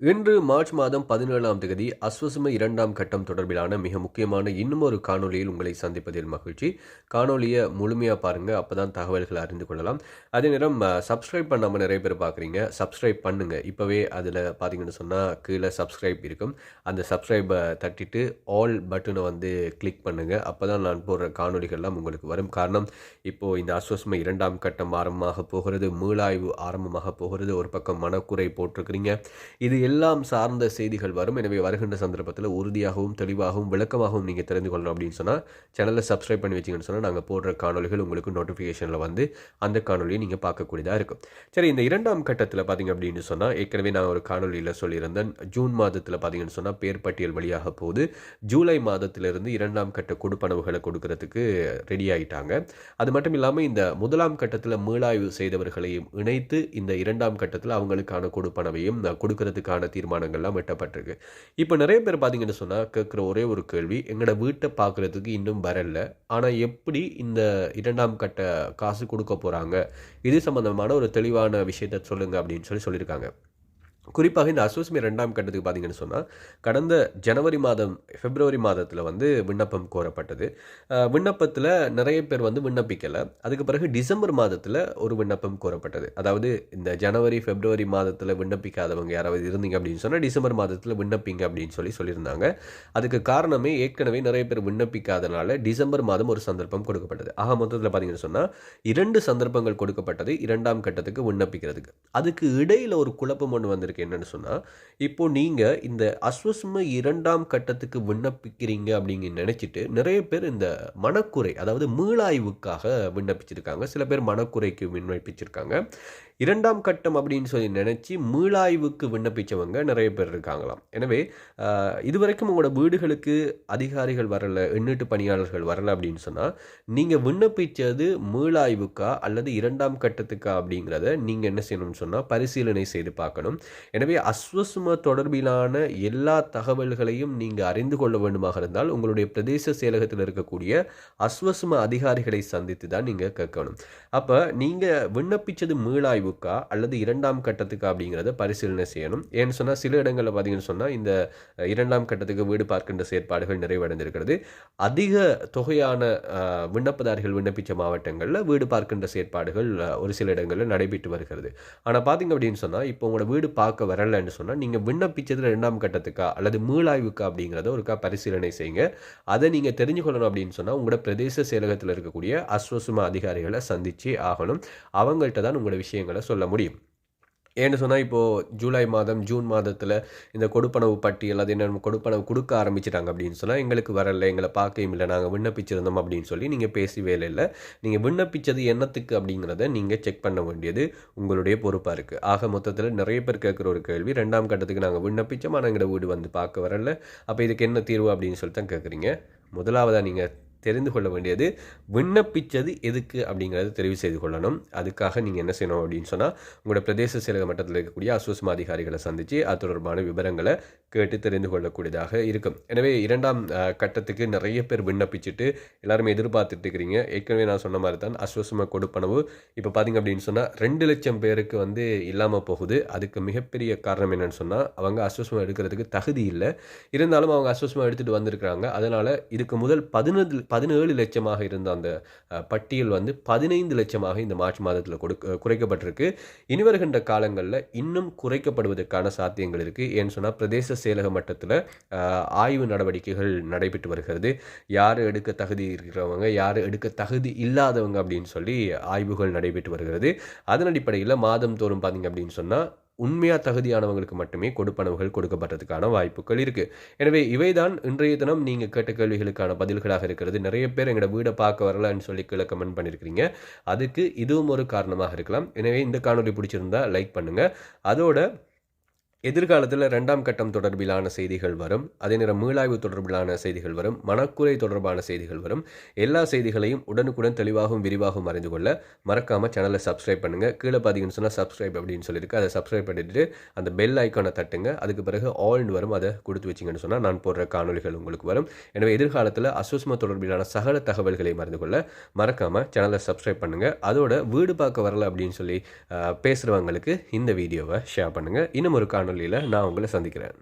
இன்று மார்ச் மாதம் பதினேழாம் தேதி அஸ்வசும இரண்டாம் கட்டம் தொடர்பிலான மிக முக்கியமான இன்னும் ஒரு காணொலியில் உங்களை சந்திப்பதில் மகிழ்ச்சி. காணொலியை முழுமையாக பாருங்கள் அப்போ தான் தகவல்களை அறிந்து கொள்ளலாம். அதே நேரம் சப்ஸ்கிரைப் பண்ணாமல் நிறைய பேர் பார்க்குறீங்க சப்ஸ்கிரைப் பண்ணுங்கள் இப்போவே அதில் பார்த்தீங்கன்னு சொன்னால் கீழே சப்ஸ்கிரைப் இருக்கும். அந்த சப்ஸ்கிரைபை தட்டிட்டு ஆல் பட்டனை வந்து கிளிக் பண்ணுங்கள் அப்போ தான் நான் போடுற காணொலிகள்லாம் உங்களுக்கு வரும். காரணம் இப்போது இந்த அஸ்வசும இரண்டாம் கட்டம் ஆரம்பமாக போகிறது மீளாய்வு ஆரம்பமாக போகிறது. ஒரு பக்கம் மனக்குறை போட்டிருக்கிறீங்க. இது எல்லாம் சார்ந்த செய்திகள் வரும். எனவே வருகின்ற சந்தர்ப்பத்தில் உறுதியாகவும் தெளிவாகவும் விளக்கமாகவும் நீங்கள் தெரிந்து கொள்ளணும் அப்படின்னு சொன்னால் சேனலை சப்ஸ்கிரைப் பண்ணி வச்சிங்கன்னு சொன்னால் நாங்கள் போடுற காணொலிகள் உங்களுக்கு நோட்டிஃபிகேஷனில் வந்து அந்த காணொலியை நீங்கள் பார்க்கக்கூடியதாக இருக்கும். சரி இந்த இரண்டாம் கட்டத்தில் பார்த்தீங்க அப்படின்னு சொன்னால் ஏற்கனவே நான் ஒரு காணொலியில் சொல்லியிருந்தேன் ஜூன் மாதத்தில் பார்த்தீங்கன்னு சொன்னால் பேர் பட்டியல் வழியாக போகுது. ஜூலை மாதத்திலிருந்து இரண்டாம் கட்ட கொடுப்பனவுகளை கொடுக்கறதுக்கு ரெடி ஆகிட்டாங்க அது மட்டும் இல்லாமல் இந்த முதலாம் கட்டத்தில் மீளாய்வு செய்தவர்களையும் இணைத்து இந்த இரண்டாம் கட்டத்தில் அவங்களுக்கான கொடுப்பனவையும் கொடுக்கறதுக்கான தீர்மானங்கள்லாம் எட்டப்பட்டிருக்கு இப்போ நிறைய பேர் பார்த்தீங்கன்னு சொன்னால் கேட்குற ஒரே ஒரு கேள்வி எங்களோட வீட்டை பார்க்குறதுக்கு இன்னும் வரல. ஆனால் எப்படி இந்த இரண்டாம் கட்ட காசு கொடுக்க போகிறாங்க இது சம்மந்தமான ஒரு தெளிவான விஷயத்தை சொல்லுங்கள் அப்படின்னு சொல்லி சொல்லியிருக்காங்க. குறிப்பாக இந்த அசோசிமே ரெண்டாம் கட்டத்துக்கு பார்த்தீங்கன்னு சொன்னால் கடந்த ஜனவரி மாதம் பிப்ரவரி மாதத்தில் வந்து விண்ணப்பம் கோரப்பட்டது. விண்ணப்பத்தில் நிறைய பேர் வந்து விண்ணப்பிக்கலை. அதுக்கு பிறகு டிசம்பர் மாதத்தில் ஒரு விண்ணப்பம் கோரப்பட்டது. அதாவது இந்த ஜனவரி பிப்ரவரி மாதத்தில் விண்ணப்பிக்காதவங்க யாராவது இருந்தீங்க அப்படின்னு சொன்னால் டிசம்பர் மாதத்தில் விண்ணப்பிங்க அப்படின்னு சொல்லி சொல்லியிருந்தாங்க. அதுக்கு காரணமே ஏற்கனவே நிறைய பேர் விண்ணப்பிக்காதனால டிசம்பர் மாதம் ஒரு சந்தர்ப்பம் கொடுக்கப்பட்டது. ஆக மொத்தத்தில் பார்த்தீங்கன்னு சொன்னால் இரண்டு சந்தர்ப்பங்கள் கொடுக்கப்பட்டது இரண்டாம் கட்டத்துக்கு விண்ணப்பிக்கிறதுக்கு. அதுக்கு இடையில் ஒரு குழப்பம் ஒன்று வந்திருக்கு. என்னன்னு சொன்னால் இப்போ நீங்கள் இந்த அஸ்வசும இரண்டாம் கட்டத்துக்கு விண்ணப்பிக்கிறீங்க அப்படிங்க நினச்சிட்டு நிறைய பேர் இந்த மனக்குறை அதாவது மீளாய்வுக்காக விண்ணப்பிச்சிருக்காங்க. சில பேர் மனக்குறைக்கு விண்ணப்பிச்சிருக்காங்க. இரண்டாம் கட்டம் அப்படின்னு சொல்லி நினச்சி மீளாய்வுக்கு விண்ணப்பித்தவங்க நிறைய பேர் இருக்காங்களாம். எனவே இதுவரைக்கும் உங்களோட வீடுகளுக்கு அதிகாரிகள் வரலை எண்ணீட்டு பணியாளர்கள் வரலை அப்படின்னு சொன்னால் நீங்கள் விண்ணப்பித்தது மீளாய்வுக்கா அல்லது இரண்டாம் கட்டத்துக்கா அப்படிங்கிறத நீங்கள் என்ன செய்யணும்னு சொன்னால் பரிசீலனை செய்து பார்க்கணும். எனவே அஸ்வசும தொடர்பிலான எல்லா தகவல்களையும் நீங்கள் அறிந்து கொள்ள வேண்டுமாக இருந்தால் உங்களுடைய பிரதேச செயலகத்தில் இருக்கக்கூடிய அஸ்வசும அதிகாரிகளை சந்தித்து தான் நீங்கள் கேட்கணும். அப்போ நீங்கள் விண்ணப்பித்தது மீளாய்வு ஆய்வுக்கா அல்லது இரண்டாம் கட்டத்துக்கா அப்படிங்கிறத பரிசீலனை செய்யணும். ஏன்னு சொன்னால் சில இடங்களில் பார்த்தீங்கன்னு சொன்னால் இந்த இரண்டாம் கட்டத்துக்கு வீடு பார்க்கின்ற செயற்பாடுகள் நிறைவடைந்திருக்கிறது. அதிக தொகையான விண்ணப்பதாரிகள் விண்ணப்பித்த மாவட்டங்களில் வீடு பார்க்கின்ற செயற்பாடுகள் ஒரு சில இடங்களில் நடைபெற்று வருகிறது. ஆனால் பார்த்தீங்க அப்படின்னு சொன்னால் இப்போ உங்களோட வீடு பார்க்க வரலைன்னு சொன்னால் நீங்கள் விண்ணப்பித்தது ரெண்டாம் கட்டத்துக்கா அல்லது மீளாய்வுக்கா அப்படிங்கிறத ஒருக்கா பரிசீலனை செய்யுங்க. அதை நீங்கள் தெரிஞ்சு கொள்ளணும் அப்படின்னு சொன்னால் உங்களோட பிரதேச செயலகத்தில் இருக்கக்கூடிய அஸ்வசும அதிகாரிகளை சந்தித்து ஆகணும். அவங்கள்ட்ட தான் உங்களோட விஷயங்களை சொல்ல முடியும். ஏன்னு சொன்னால் இப்போது ஜூலை மாதம் ஜூன் மாதத்தில் இந்த கொடுப்பனவு பட்டியல் அது என்ன கொடுப்பனவு கொடுக்க ஆரம்பிச்சிட்டாங்க அப்படின்னு சொன்னால் எங்களுக்கு வரல எங்களை பார்க்கையும் இல்லை நாங்கள் விண்ணப்பிச்சிருந்தோம் அப்படின்னு சொல்லி நீங்கள் பேசி வேலை இல்லை. நீங்கள் விண்ணப்பித்தது என்னத்துக்கு அப்படிங்கிறத நீங்கள் செக் பண்ண வேண்டியது உங்களுடைய பொறுப்பாக இருக்குது ஆக மொத்தத்தில் நிறைய பேர் கேட்குற ஒரு கேள்வி ரெண்டாம் கட்டத்துக்கு நாங்கள் விண்ணப்பித்தோம் ஆனால் எங்களோட வீடு வந்து பார்க்க வரல. அப்போ இதுக்கு என்ன தீர்வு அப்படின்னு சொல்லி தான் கேட்குறீங்க. முதலாவதாக நீங்கள் தெரிந்து கொள்ள வேண்டியது விண்ணப்பித்தது எதுக்கு அப்படிங்கிறத தெரிவு செய்து கொள்ளணும். அதுக்காக நீங்கள் என்ன செய்யணும் அப்படின்னு சொன்னால் உங்களோட பிரதேச செயலக மட்டத்தில் இருக்கக்கூடிய அசுவசம அதிகாரிகளை சந்தித்து அது தொடர்பான விவரங்களை கேட்டு தெரிந்து கொள்ளக்கூடியதாக இருக்கும். எனவே இரண்டாம் கட்டத்துக்கு நிறைய பேர் விண்ணப்பிச்சுட்டு எல்லாருமே எதிர்பார்த்துட்டு இருக்கிறீங்க ஏற்கனவே நான் சொன்ன மாதிரி தான் அஸ்வசம கொடுப்பனவு. இப்போ பார்த்தீங்க அப்படின்னு சொன்னால் ரெண்டு லட்சம் பேருக்கு வந்து இல்லாமல் போகுது. அதுக்கு மிகப்பெரிய காரணம் என்னென்னு சொன்னால் அவங்க அஸ்வசமம் எடுக்கிறதுக்கு தகுதி இல்லை. இருந்தாலும் அவங்க அஸ்வசமம் எடுத்துகிட்டு வந்திருக்கிறாங்க. அதனால் இதுக்கு முதல் பதினது பதினேழு லட்சமாக இருந்த அந்த பட்டியல் வந்து பதினைந்து லட்சமாக இந்த மார்ச் மாதத்தில் கொடுக்க குறைக்கப்பட்டிருக்கு. இனி வருகின்ற காலங்களில் இன்னும் குறைக்கப்படுவதற்கான சாத்தியங்கள் இருக்குது ஏன்னு சொன்னால் பிரதேச செயலக மட்டத்தில் ஆய்வு நடவடிக்கைகள் நடைபெற்று வருகிறது. யார் எடுக்க தகுதி இருக்கிறவங்க யார் எடுக்க தகுதி இல்லாதவங்க அப்படின்னு சொல்லி ஆய்வுகள் நடைபெற்று வருகிறது. அதன் அடிப்படையில் மாதம் தோறும் பார்த்தீங்க அப்படின்னு சொன்னால் உண்மையாக தகுதியானவங்களுக்கு மட்டுமே கொடுப்பனவுகள் கொடுக்கப்படுறதுக்கான வாய்ப்புகள் இருக்குது எனவே இவை தான் இன்றைய தினம் நீங்கள் கேட்ட கேள்விகளுக்கான பதில்களாக இருக்கிறது. நிறைய பேர் எங்களோட வீடை பார்க்க வரலான்னு சொல்லி கீழே கமெண்ட் பண்ணியிருக்கிறீங்க அதுக்கு இதுவும் ஒரு காரணமாக இருக்கலாம். எனவே இந்த காணொலி பிடிச்சிருந்தா லைக் பண்ணுங்கள் அதோட எதிர்காலத்தில் ரெண்டாம் கட்டம் தொடர்பிலான செய்திகள் வரும். அதே நேரம் மீளாய்வு தொடர்பிலான செய்திகள் வரும். மனக்குறை தொடர்பான செய்திகள் வரும். எல்லா செய்திகளையும் உடனுக்குடன் தெளிவாகவும் விரிவாகவும் அறிந்து கொள்ள மறக்காமல் சேனலை சப்ஸ்கிரைப் பண்ணுங்கள் கீழே பார்த்தீங்கன்னு சொன்னால் சப்ஸ்கிரைப் அப்படின்னு சொல்லியிருக்கு அதை சப்ஸ்கிரைப் பண்ணிட்டு அந்த பெல் ஐக்கானை தட்டுங்க. அதுக்கு பிறகு ஆல்னு வரும். அதை கொடுத்து வச்சிங்கன்னு சொன்னால் நான் போடுற காணொலிகள் உங்களுக்கு வரும். எனவே எதிர்காலத்தில் அசுஸ்ம தொடர்பிலான சகல தகவல்களை மறந்து கொள்ள மறக்காமல் சேனலை சப்ஸ்கிரைப் பண்ணுங்கள் அதோட வீடு பார்க்க வரல அப்படின்னு சொல்லி பேசுகிறவங்களுக்கு இந்த வீடியோவை ஷேர் பண்ணுங்கள் இன்னும் ஒரு காண காணொலியில் நான் உங்களை சந்திக்கிறேன்.